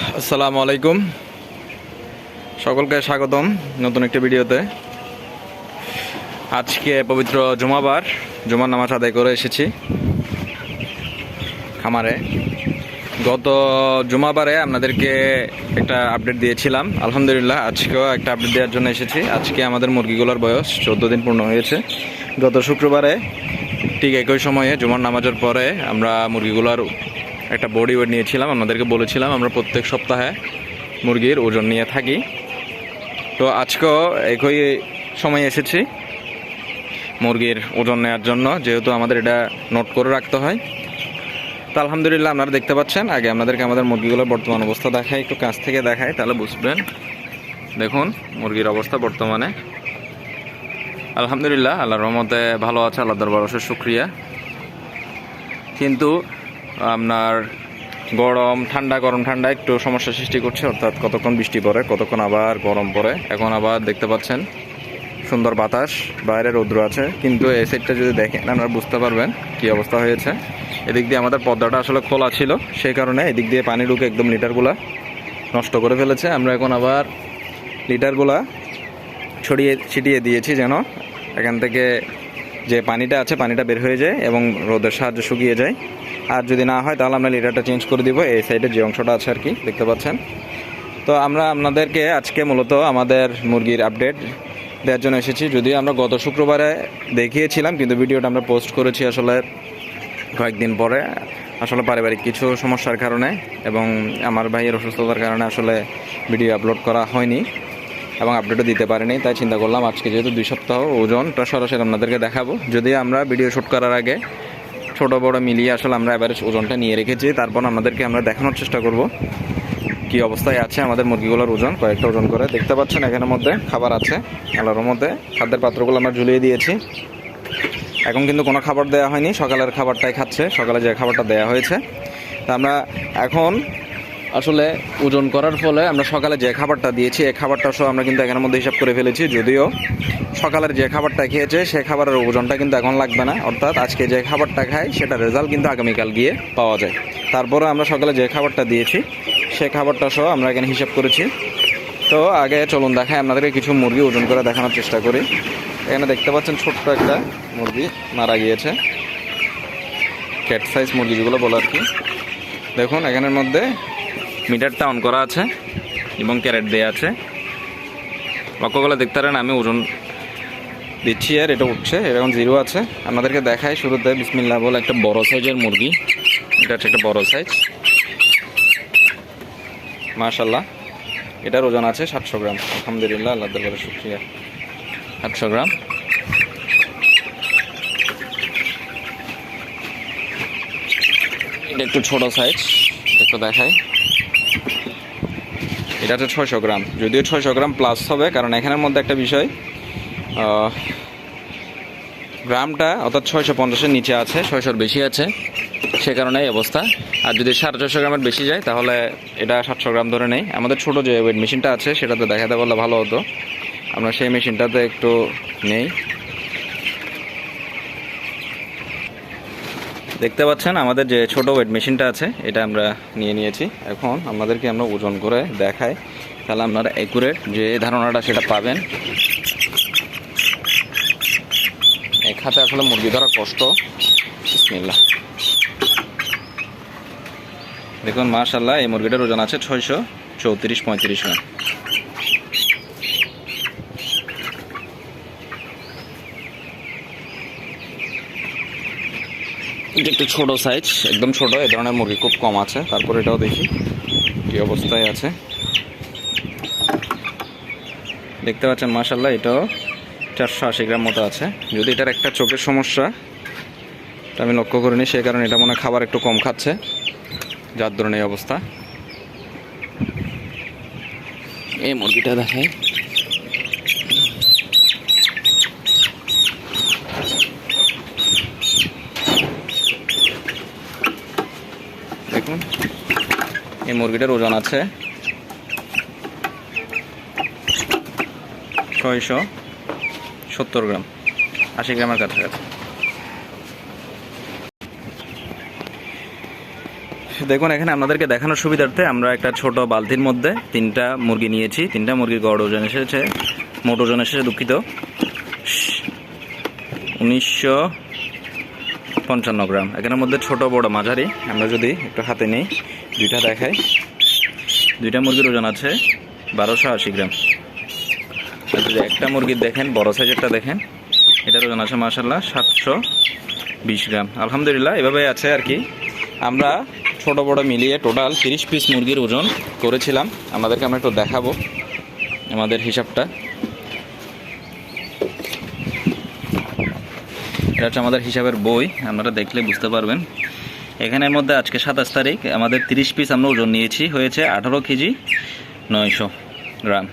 আসসালামু আলাইকুম। সকলকে স্বাগতম নতুন একটি ভিডিওতে। আজকে পবিত্র জুমাবার, জুমার নামাজ আদায় করে এসেছি খামারে। গত জুমাবারে আপনাদেরকে একটা আপডেট দিয়েছিলাম। আলহামদুলিল্লাহ, আজকেও একটা আপডেট দেওয়ার জন্য এসেছি। আজকে আমাদের মুরগিগুলোর বয়স চোদ্দ দিন পূর্ণ হয়েছে। গত শুক্রবারে ঠিক একই সময়ে জুমার নামাজের পরে আমরা মুরগিগুলোর একটা বডি ওয়েট নিয়েছিলাম, আপনাদেরকে বলেছিলাম, আমরা প্রত্যেক সপ্তাহে মুরগির ওজন নিয়ে থাকি। তো আজকেও একই সময় এসেছি মুরগির ওজন নেওয়ার জন্য, যেহেতু আমাদের এটা নোট করে রাখতে হয়। তো আলহামদুলিল্লাহ, আপনারা দেখতে পাচ্ছেন, আগে আপনাদেরকে আমাদের মুরগিগুলোর বর্তমান অবস্থা দেখাই, একটু কাছ থেকে দেখাই, তাহলে বুঝবেন। দেখুন, মুরগির অবস্থা বর্তমানে। আলহামদুলিল্লাহ, আল্লাহর রহমতে ভালো আছে আল্লাহ দরবার অশেষ শুক্রিয়া। কিন্তু আপনার গরম, ঠান্ডা গরম, ঠান্ডা একটু সমস্যা সৃষ্টি করছে, অর্থাৎ কতক্ষণ বৃষ্টি পড়ে, কতক্ষণ আবার গরম পড়ে। এখন আবার দেখতে পাচ্ছেন, সুন্দর বাতাস, বাইরে রৌদ্র আছে, কিন্তু এই সাইডটা যদি দেখেন, আপনারা বুঝতে পারবেন কি অবস্থা হয়েছে। এদিক দিয়ে আমাদের পর্দাটা আসলে খোলা ছিল, সেই কারণে এদিক দিয়ে পানি ঢুকে একদম লিটারগুলা নষ্ট করে ফেলেছে। আমরা এখন আবার লিটারগুলা ছড়িয়ে ছিটিয়ে দিয়েছি যেন এখান থেকে যে পানিটা আছে, পানিটা বের হয়ে যায় এবং রোদের সাহায্যে শুকিয়ে যায়। আর যদি না হয়, তাহলে আমরা লিটারটা চেঞ্জ করে দিব। এই সাইডে যে অংশটা আছে আর কি, দেখতে পাচ্ছেন? তো আমরা আপনাদেরকে আজকে মূলত আমাদের মুরগির আপডেট দেওয়ার জন্য এসেছি। যদিও আমরা গত শুক্রবারে দেখিয়েছিলাম, কিন্তু ভিডিওটা আমরা পোস্ট করেছি আসলে কয়েকদিন পরে। আসলে পারিবারিক কিছু সমস্যার কারণে এবং আমার ভাইয়ের অসুস্থতার কারণে আসলে ভিডিও আপলোড করা হয়নি এবং আপডেটও দিতে পারিনি। তাই চিন্তা করলাম, আজকে যেহেতু দুই সপ্তাহ ওজনটা সরাসরি আপনাদেরকে দেখাবো। যদি আমরা ভিডিও শ্যুট করার আগে ছোট বড় মিলিয়ে আসলে আমরা এবারে ওজনটা নিয়ে রেখেছি। তারপর আমাদেরকে আমরা দেখানোর চেষ্টা করব কি অবস্থায় আছে আমাদের মুরগিগুলোর ওজন। কয়েকটা ওজন করে দেখতে পাচ্ছেন এখানের মধ্যে খাবার আছে আলোর মধ্যে। খাদ্যের পাত্রগুলো আমরা ঝুলিয়ে দিয়েছি। এখন কিন্তু কোনো খাবার দেওয়া হয়নি, সকালের খাবারটাই খাচ্ছে, সকালে যে খাবারটা দেওয়া হয়েছে। তা আমরা এখন আসলে ওজন করার ফলে আমরা সকালে যে খাবারটা দিয়েছি, এই খাবারটা সহ আমরা কিন্তু এখানের মধ্যে হিসাব করে ফেলেছি। যদিও সকালের যে খাবারটা খেয়েছে, সে খাবারের ওজনটা কিন্তু এখন লাগবে না। অর্থাৎ আজকে যে খাবারটা খাই, সেটা রেজাল্ট কিন্তু আগামীকাল গিয়ে পাওয়া যায়। তারপরে আমরা সকালে যে খাবারটা দিয়েছি, সে খাবারটা সহ আমরা এখানে হিসাব করেছি। তো আগে চলুন দেখাই, আপনাদেরকে কিছু মুরগি ওজন করে দেখানোর চেষ্টা করি। এখানে দেখতে পাচ্ছেন ছোট্ট একটা মুরগি মারা গিয়েছে। ক্যাট সাইজ মুরগি যেগুলো বলো আর কি। দেখুন, এখানের মধ্যে মিটারটা অন করা আছে এবং ক্যারেট দেওয়া আছে। লক্ষ্য করলে দেখতে পারেন, আমি ওজন দিচ্ছি আর এটা উঠছে, এরকম জিরো আছে। আপনাদেরকে দেখাই শুরুতে বিসমিল্লা বলে একটা বড় সাইজের মুরগি। এটা হচ্ছে একটা বড় সাইজ মাশাল্লাহ এটার ওজন আছে সাতশো গ্রাম। আলহামদুলিল্লাহ আল্লাহ দরবারে শুক্রিয়া। সাতশো গ্রাম। এটা একটু ছোট সাইজ একটু দেখাই। এটা হচ্ছে ছয়শো গ্রাম। যদিও ছয়শো গ্রাম প্লাস হবে, কারণ এখানের মধ্যে একটা বিষয় গ্রামটা অর্থাৎ ছয়শো পঞ্চাশের নিচে আছে, ছয়শোর বেশি আছে, সে কারণে এই অবস্থা। আর যদি সাড়ে ছশো গ্রামের বেশি যায়, তাহলে এটা সাতশো গ্রাম ধরে নেই। আমাদের ছোট যে ওয়েট মেশিনটা আছে, সেটাতে দেখাতে পারলে ভালো হতো। আমরা সেই মেশিনটাতে একটু নেই। দেখতে পাচ্ছেন, আমাদের যে ছোট ওয়েট মেশিনটা আছে, এটা আমরা নিয়ে নিয়েছি। এখন আমাদেরকে আমরা ওজন করে দেখাই। তাহলে আপনারা একুরেট যে ধারণাটা সেটা পাবেন। এক হাতে আসলে মুরগি ধরা কষ্ট। দেখুন মাশাল্লাহ এই মুরগিটার ওজন আছে ছয়শো চৌত্রিশ পঁয়ত্রিশ গ্রাম। এটা একটু ছোট সাইজ একদম ছোট, এ ধরনের মুরগি খুব কম আছে। তারপর এটাও দেখি, কি অবস্থায় আছে। দেখতে পাচ্ছেন মাশাল্লাহ এটাও চারশো আশি গ্রাম মতো আছে। যদি এটার একটা চোখের সমস্যা আমি লক্ষ্য করিনি সেই কারণে এটা মনে খাবার একটু কম খাচ্ছে, যার ধরনের অবস্থা। এই মুরগিটা দেখায় দেখুন। এই মুরগিটার ওজন আছে ছয়শো সত্তর গ্রাম, আশি গ্রামের কাছাকাছি। দেখুন, এখানে আপনাদেরকে দেখানোর সুবিধার্থে আমরা একটা ছোট বালতির মধ্যে তিনটা মুরগি নিয়েছি। তিনটা মুরগির গড় ওজন এসেছে, মোট ওজন এসেছে দুঃখিত। উনিশশো পঞ্চান্ন গ্রাম। এখানের মধ্যে ছোট, বড় মাঝারি। আমরা যদি একটু হাতে নিই, দুইটা দেখাই। দুইটা মুরগির ওজন আছে বারোশো আশি গ্রাম। একটা মুরগির দেখেন, বড় সাইজেরটা দেখেন, এটার ওজন আছে মাসাল্লাহ সাতশো বিশ গ্রাম। আলহামদুলিল্লাহ এভাবে আছে আর কি। আমরা ছোট, বড় মিলিয়ে টোটাল তিরিশ পিস মুরগির ওজন করেছিলাম। আমাদেরকে আমরা একটু দেখাবো আমাদের হিসাবটা। এটা হচ্ছে আমাদের হিসাবের বই, আপনারা দেখলে বুঝতে পারবেন। এখানের মধ্যে আজকে সাতাশ তারিখ, আমাদের তিরিশ পিস আমরা ওজন নিয়েছি, হয়েছে আঠারো কেজি নয়শো গ্রাম।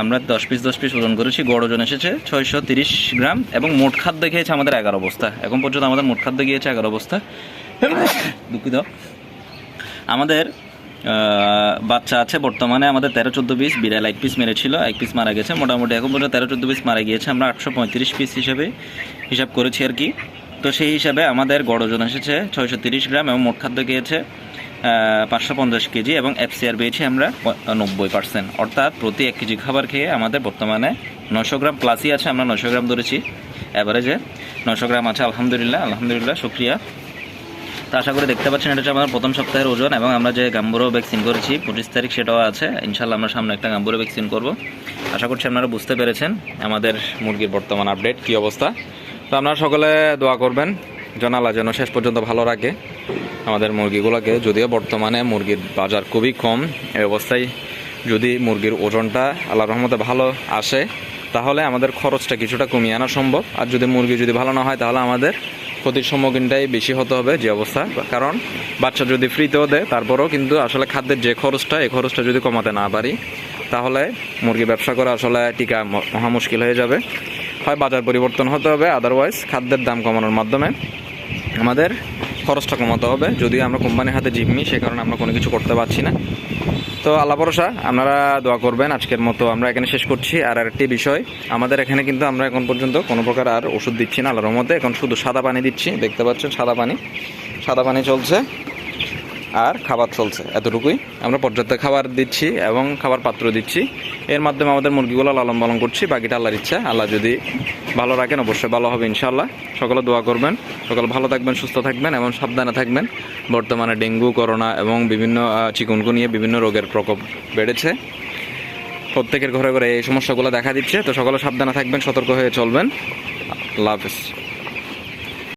আমরা দশ পিস দশ পিস ওজন করেছি, গড় ওজন এসেছে ছয়শো তিরিশ গ্রাম এবং মোট খাদ্য খেয়েছে আমাদের এগারো বস্তা এখন পর্যন্ত আমাদের মোট খাদ্য গিয়েছে এগারো বস্তা দুঃখিত। আমাদের বাচ্চা আছে, বর্তমানে আমাদের তেরো চোদ্দ পিস বিড়াল এক পিস মেরেছিল, এক পিস মারা গেছে। মোটামুটি এখন পর্যন্ত তেরো চোদ্দ পিস মারা গিয়েছে, আমরা আটশো পঁয়ত্রিশ পিস হিসেবে হিসাব করেছি আর কি। তো সেই হিসাবে আমাদের গড় ওজন এসেছে ছয়শো তিরিশ গ্রাম এবং মোট খাদ্য গিয়েছে পাঁচশো পঞ্চাশ কেজি এবং এফসিআর পেয়েছি আমরা নব্বই পার্সেন্ট অর্থাৎ প্রতি এক কেজি খাবার খেয়ে আমাদের বর্তমানে নশো গ্রাম প্লাসই আছে, আমরা নশো গ্রাম ধরেছি। অ্যাভারেজে নশো গ্রাম আছে, আলহামদুলিল্লাহ আলহামদুলিল্লাহ, শুক্রিয়া। তো আশা করি দেখতে পাচ্ছেন, এটা হচ্ছে আমাদের প্রথম সপ্তাহের ওজন এবং আমরা যে গাম্বুরো ভ্যাকসিন করেছি, পঁচিশ তারিখ সেটাও আছে। ইনশাল্লাহ আমরা সামনে একটা গাম্বুরো ভ্যাকসিন করব। আশা করছি আপনারা বুঝতে পেরেছেন আমাদের মুরগির বর্তমান আপডেট, কী অবস্থা। তো আপনারা সকলে দোয়া করবেন জানালা যেন শেষ পর্যন্ত ভালো রাখে আমাদের মুরগিগুলোকে। যদিও বর্তমানে মুরগির বাজার খুবই কম, এই অবস্থায় যদি মুরগির ওজনটা আল্লাহ রহমতে ভালো আসে, তাহলে আমাদের খরচটা কিছুটা কমিয়ে আনা সম্ভব। আর যদি মুরগি যদি ভালো না হয়, তাহলে আমাদের ক্ষতির সম্মুখীনটাই বেশি হতে হবে যে অবস্থা। কারণ বাচ্চা যদি ফ্রিতেও দেয়, তারপরেও কিন্তু আসলে খাদ্যের যে খরচটা, এই খরচটা যদি কমাতে না পারি, তাহলে মুরগি ব্যবসা করা আসলে টিকা মহা মুশকিল হয়ে যাবে। হয় বাজার পরিবর্তন হতে হবে আদারওয়াইজ খাদ্যের দাম কমানোর মাধ্যমে। আমাদের খরচটা কমাতে হবে। যদিও আমরা কোম্পানির হাতে জিম্মি সে কারণে আমরা কোনো কিছু করতে পারছি না। তো আল্লাহ ভরসা, আপনারা দোয়া করবেন। আজকের মতো আমরা এখানে শেষ করছি। আর আরেকটি বিষয়, আমাদের এখানে কিন্তু আমরা এখন পর্যন্ত কোনো প্রকার আর ওষুধ দিচ্ছি না। আল্লাহর মধ্যে এখন শুধু সাদা পানি দিচ্ছি। দেখতে পাচ্ছেন সাদা পানি। সাদা পানি চলছে। আর খাবার চলছে, এতটুকুই। আমরা পর্যাপ্ত খাবার দিচ্ছি এবং খাবার পাত্র দিচ্ছি। এর মাধ্যমে আমাদের মুরগিগুলো লালন পালন করছি, বাকিটা আল্লাহর ইচ্ছা। আল্লাহ যদি ভালো রাখেন, অবশ্যই ভালো হবে ইনশাল্লাহ সকলে দোয়া করবেন। সকলে ভালো থাকবেন, সুস্থ থাকবেন এবং সাবধানে থাকবেন। বর্তমানে ডেঙ্গু, করোনা এবং বিভিন্ন চিকুনকু নিয়ে বিভিন্ন রোগের প্রকোপ বেড়েছে। প্রত্যেকের ঘরে ঘরে এই সমস্যাগুলো দেখা দিচ্ছে। তো সকলে সাবধানে থাকবেন, সতর্ক হয়ে চলবেন। আল্লাহ হাফেজ।